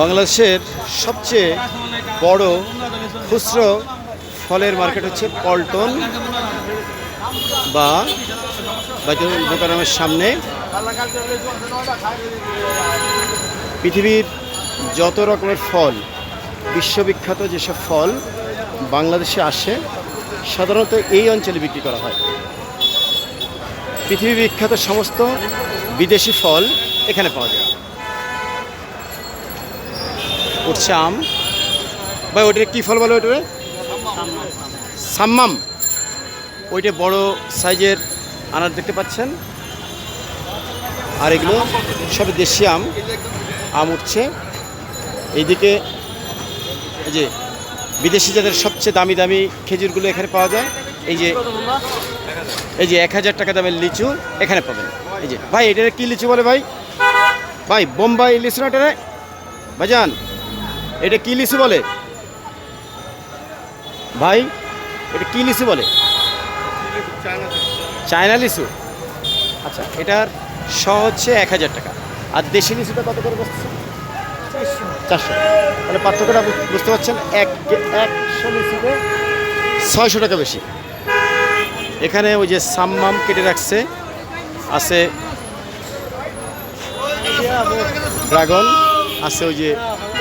বাংলাদেশের সবচেয়ে বড় খুচরো ফলের মার্কেট হচ্ছে পল্টন বা দোকানের সামনে। পৃথিবীর যত রকমের ফল, বিশ্ববিখ্যাত যেসব ফল বাংলাদেশে আসে সাধারণত এই অঞ্চলে বিক্রি করা হয়। পৃথিবী বিখ্যাত সমস্ত বিদেশি ফল এখানে পাওয়া যায়। উঠছে আম ভাই ওইটা কী ফল বলো ওইটা সাম্মাম। ওইটা বড় সাইজের আনার দেখতে পাচ্ছেন। আর এগুলো সব দেশি আম। আম উঠছে। এইদিকে এই যে বিদেশি যাদের সবচেয়ে দামি দামি খেজুরগুলো এখানে পাওয়া যায়, এই যে এই যে এক হাজার টাকা দামের লিচু এখানে পাবেন। এই যে ভাই এটা কি লিচু বলে ভাই? ভাই, বোম্বাই লিচু না এটা? ভাইজান, এটা কি লিচু বলে? ভাই, এটা কি লিচু বলে? চায়না লিচু। আচ্ছা এটার শ হচ্ছে এক হাজার টাকা। আর দেশি লিচুটা কত করে বসছে চারশো। তাহলে পার্থক্যটা বুঝতে পারছেন? এক একশো লিচুতে ছয়শো টাকা বেশি। এখানে ওই যে সাম্মাম কেটে রাখছে আছে ড্রাগন আছে ওই যে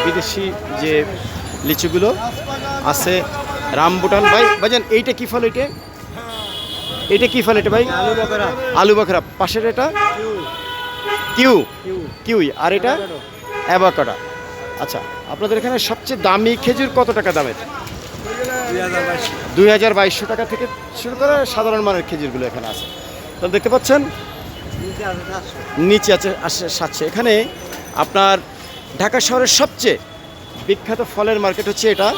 বিদেশি যে লিচুগুলো আছে রামবুটান। ভাই ভাইজান এইটা কি ফল এইটা এইটা কি ফল এটা ভাই? আলু বাখরা পাশের এটা? কিউ। কিউই। আর এটা? অ্যাভাকাডা। আচ্ছা আপনাদের এখানে সবচেয়ে দামি খেজুর কত টাকা দামের দুই হাজার বাইশশো টাকা থেকে শুরু করে সাধারণ মানের খেজুরগুলো এখানে আছে। তাহলে দেখতে পাচ্ছেন নিচে আছে চারশো নিচে আছে আসে সাতশো এখানে আপনার ঢাকা শহরের সবচেয়ে বিখ্যাত ফলের মার্কেট হচ্ছে এটা।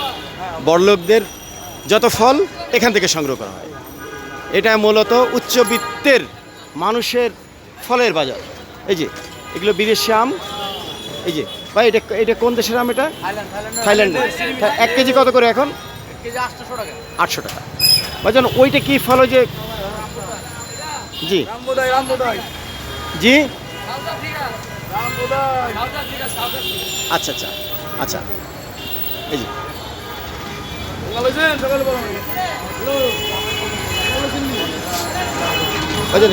বড়লোকদের যত ফল এখান থেকে সংগ্রহ করা হয়। এটা মূলত উচ্চবিত্তের মানুষের ফলের বাজার। এই যে এগুলো বিদেশি আম এই যে ভাই এটা এটা কোন দেশের আম এটা? থাইল্যান্ডের তা এক কেজি কত করে এখন? কেজি আটশোশো টাকা। আটশো টাকা। ভাইজান ওইটা কি ফল যে জি। জি? আচ্ছা আচ্ছা আচ্ছা। এই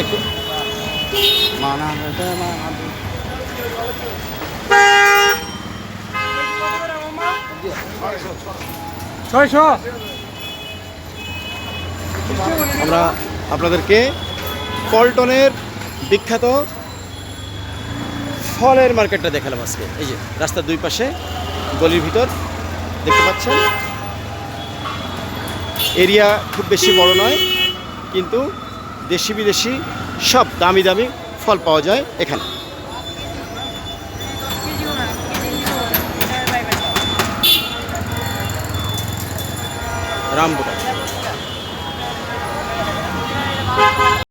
একটু। মানা মানা আমরা আপনাদেরকে পল্টনের বিখ্যাত ফলের মার্কেটটা দেখালাম আজকে। এই যে, রাস্তার দুই পাশে গলির ভিতর দেখতে পাচ্ছেন। এরিয়া খুব বেশি বড় নয়, কিন্তু দেশি বিদেশি সব দামি দামি ফল পাওয়া যায় এখানে। ランブル。